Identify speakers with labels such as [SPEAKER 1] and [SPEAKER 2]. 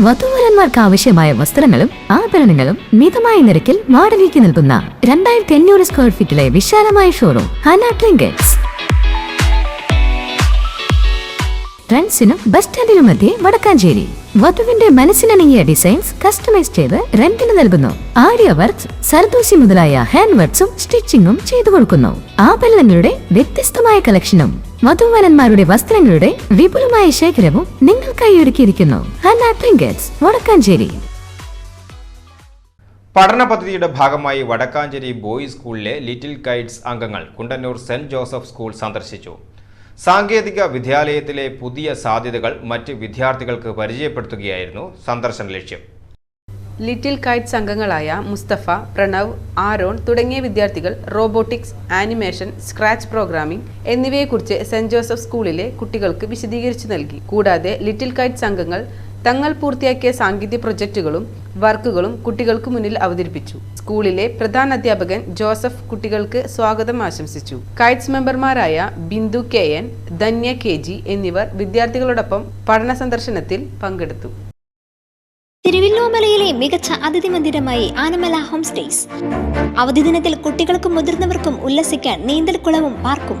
[SPEAKER 1] വധുവരന്മാർക്ക് ആവശ്യമായ വസ്ത്രങ്ങളും ആഭരണങ്ങളും മിതമായ നിരക്കിൽ വാടകയ്ക്ക് നൽകുന്ന രണ്ടായിരത്തി അഞ്ഞൂറ് സ്ക്വയർ ഫീറ്റിലെ വിശാലമായ ഷോറൂം ഹന ട്രിങ്കറ്റ്സ് ട്രെൻഡ്സിനും ബസ് സ്റ്റാൻഡിനും മധ്യേ വടക്കാഞ്ചേരി. വധുവിന്റെ മനസ്സിനണങ്ങിയ ഡിസൈൻസ് കസ്റ്റമൈസ് ചെയ്ത് റെന്റിന് നൽകുന്നു. ആര്യ വർക്ക്സ് സർദൂസി മുതലായ ഹാൻഡ് വർക്ക്സും സ്റ്റിച്ചിങ്ങും ചെയ്തു കൊടുക്കുന്നു. ആഭരണങ്ങളുടെ വ്യത്യസ്തമായ കളക്ഷനും വധുവരന്മാരുടെ വസ്ത്രങ്ങളുടെ വിപുലമായ ശേഖരവും നിങ്ങൾക്കായി ഒരുക്കിയിരിക്കുന്നു. വടക്കാഞ്ചേരി.
[SPEAKER 2] പഠന പദ്ധതിയുടെ ഭാഗമായി വടക്കാഞ്ചേരി ബോയ്സ് സ്കൂളിലെ ലിറ്റിൽ ഗൈഡ്സ് അംഗങ്ങൾ കുണ്ടന്നൂർ സെന്റ് ജോസഫ് സ്കൂൾ സന്ദർശിച്ചു. സാങ്കേതിക വിദ്യാലയത്തിലെ പുതിയ സാധ്യതകൾ മറ്റ് വിദ്യാർത്ഥികൾക്ക് പരിചയപ്പെടുത്തുകയായിരുന്നു സന്ദർശന ലക്ഷ്യം.
[SPEAKER 3] ലിറ്റിൽ കൈറ്റ് സംഘങ്ങളായ മുസ്തഫ പ്രണവ് ആരോൺ തുടങ്ങിയ വിദ്യാർത്ഥികൾ റോബോട്ടിക്സ് ആനിമേഷൻ സ്ക്രാച്ച് പ്രോഗ്രാമിംഗ് എന്നിവയെക്കുറിച്ച് സെന്റ് ജോസഫ് സ്കൂളിലെ കുട്ടികൾക്ക് വിശദീകരിച്ചു നൽകി. കൂടാതെ ലിറ്റിൽ കൈറ്റ് അംഗങ്ങൾ തങ്ങൾ പൂർത്തിയാക്കിയ സാങ്കേതിക പ്രൊജക്റ്റുകളും വർക്കുകളും കുട്ടികൾക്ക് മുന്നിൽ അവതരിപ്പിച്ചു. സ്കൂളിലെ പ്രധാന അധ്യാപകൻ ജോസഫ് കുട്ടികൾക്ക് സ്വാഗതം ആശംസിച്ചു. കൈറ്റ്സ് മെമ്പർമാരായ Bindu K N Dhanya K G എന്നിവർ വിദ്യാർത്ഥികളോടൊപ്പം പഠന സന്ദർശനത്തിൽ പങ്കെടുത്തു.
[SPEAKER 4] തിരുവല്ലോമലയിലെ മികച്ച അതിഥി മന്ദിരമായി ആനമല ഹോം സ്റ്റേസ്. അവധി ദിനത്തിൽ കുട്ടികൾക്കും മുതിർന്നവർക്കും ഉല്ലസിക്കാൻ നീന്തൽക്കുളവും പാർക്കും.